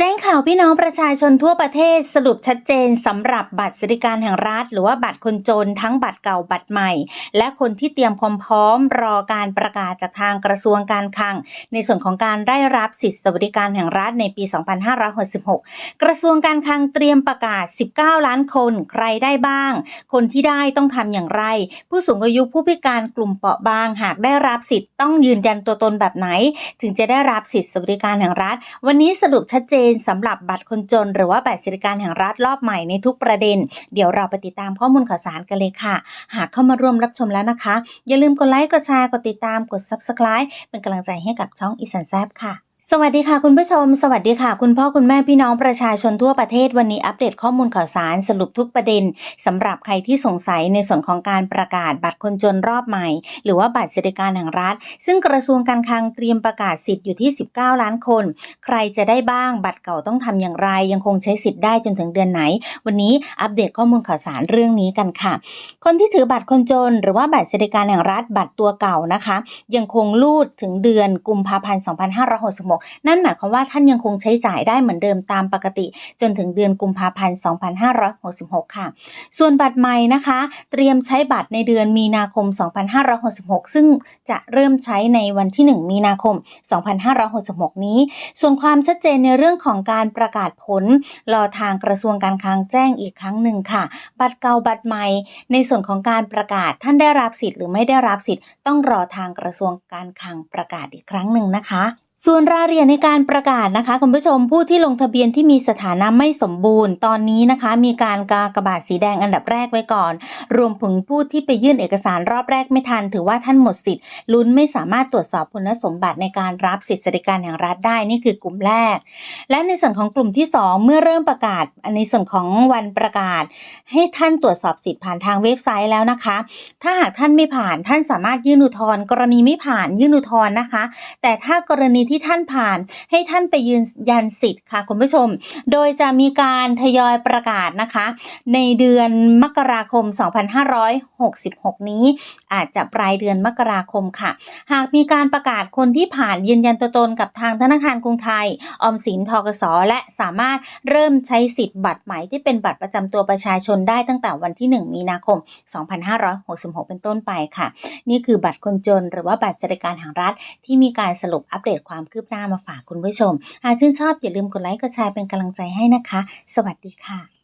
fe ข่าวพี่น้องประชาชนทั่วประเทศสรุปชัดเจนสำหรับบัตรสวัสดิการแห่งรัฐ หรือว่าบัตรคนจนทั้งบัตรเก่าบัตรใหม่ และคนที่เตรียมความพร้อมรอการประกาศจากทางกระทรวงการคลัง ในส่วนของการได้รับสิทธิสวัสดิการแห่งรัฐในปี 2566 กระทรวงการคลังเตรียมประกาศ 19 ล้านคนใครได้บ้าง คนที่ได้ต้องทำอย่างไร ผู้สูงอายุผู้พิการกลุ่มเปราะบาง หากได้รับสิทธิ์ต้องยืนยันตัวตนแบบไหน ถึงจะได้รับสิทธิสวัสดิการแห่งรัฐ วันนี้สรุปชัดเจนสำหรับบัตรคนจน หรือว่าบัตรสวัสดิการแห่งรัฐรอบใหม่ในทุกประเด็น เดี๋ยวเราไปติดตามข้อมูลข่าวสารกันเลยค่ะ หากเข้ามาร่วมรับชมแล้วนะคะ อย่าลืมกดไลค์กดแชร์กดติดตามกด Subscribe เป็นกำลังใจให้กับช่องอีสันแซบค่ะ สวัสดีค่ะคุณผู้ชม สวัสดีค่ะ คุณพ่อคุณแม่พี่น้องประชาชนทั่วประเทศวันนี้อัปเดตข้อมูลข่าวสารสรุปทุกประเด็นสำหรับใครที่สงสัยในส่วนของการประกาศบัตรคนจนรอบใหม่ หรือว่าบัตรสวัสดิการแห่งรัฐ ซึ่งกระทรวงการคลังเตรียมประกาศสิทธิ์อยู่ที่ 19 ล้านคน ใครจะได้บ้างบัตรเก่าต้องทำอย่างไร ยังคงใช้สิทธิ์ได้จนถึงเดือนไหน วันนี้อัปเดตข้อมูลข่าวสารเรื่องนี้กันค่ะ คนที่ถือบัตรคนจน หรือว่าบัตรสวัสดิการแห่งรัฐบัตรตัวเก่านะคะ ยังคงรูดถึงเดือนกุมภาพันธ์ 2566นั่นหมายความว่าท่านยังคงใช้จ่ายได้เหมือนเดิมตามปกติ จนถึงเดือนกุมภาพันธ์ 2566 ค่ะ ส่วนบัตรใหม่นะคะ เตรียมใช้บัตรในเดือนมีนาคม 2566 ซึ่งจะเริ่มใช้ในวันที่ 1 มีนาคม 2566 นี้ ส่วนความชัดเจนในเรื่องของการประกาศผล รอทางกระทรวงการคลังแจ้งอีกครั้งหนึ่งค่ะ บัตรเก่าบัตรใหม่ ในส่วนของการประกาศท่านได้รับสิทธิ์หรือไม่ได้รับสิทธิ์ต้องรอทางกระทรวงการคลังประกาศอีกครั้งหนึ่งนะคะ ส่วนรายละเอียดในการประกาศนะคะคุณผู้ชมผู้ที่ลงทะเบียนที่มีสถานะไม่สมบูรณ์ ตอนนี้นะคะ มีการกากระบาทสีแดงอันดับแรกไว้ก่อน รวมถึงผู้ที่ไปยื่นเอกสารรอบแรกไม่ทัน ถือว่าท่านหมดสิทธิ์ลุ้นไม่สามารถตรวจสอบคุณสมบัติในการรับสิทธิสวัสดิการแห่งรัฐได้นี่คือกลุ่มแรก และในส่วนของกลุ่มที่ 2 เมื่อเริ่มประกาศในส่วนของวันประกาศ ให้ท่านตรวจสอบสิทธิ์ผ่านทางเว็บไซต์แล้วนะคะ ถ้าหากท่านไม่ผ่านท่านสามารถยื่นอุทธรณ์กรณีไม่ผ่านยื่นอุทธรณ์นะคะ แต่ถ้ากรณีที่ท่านผ่าน ให้ท่านไปยืนยันสิทธิ์ค่ะคุณผู้ชม โดยจะมีการทยอยประกาศนะคะ ในเดือนมกราคม 2566 นี้ อาจจะปลายเดือนมกราคมค่ะ หากมีการประกาศคนที่ผ่านยืนยันตัวตนกับทางธนาคารกรุงไทย ออมสินทกสและสามารถเริ่มใช้สิทธิ์บัตรใหม่ที่เป็นบัตรประจำตัวประชาชนได้ตั้งแต่วันที่ 1 มีนาคม 2566 เป็นต้นไปค่ะ นี่คือบัตรคนจนหรือว่าบัตรสวัสดิการแห่งรัฐที่มีการสรุปอัปเดตความความคืบหน้ามาฝากคุณผู้ชม หากชื่นชอบอย่าลืมกดไลค์กดแชร์เป็นกำลังใจให้นะคะ สวัสดีค่ะ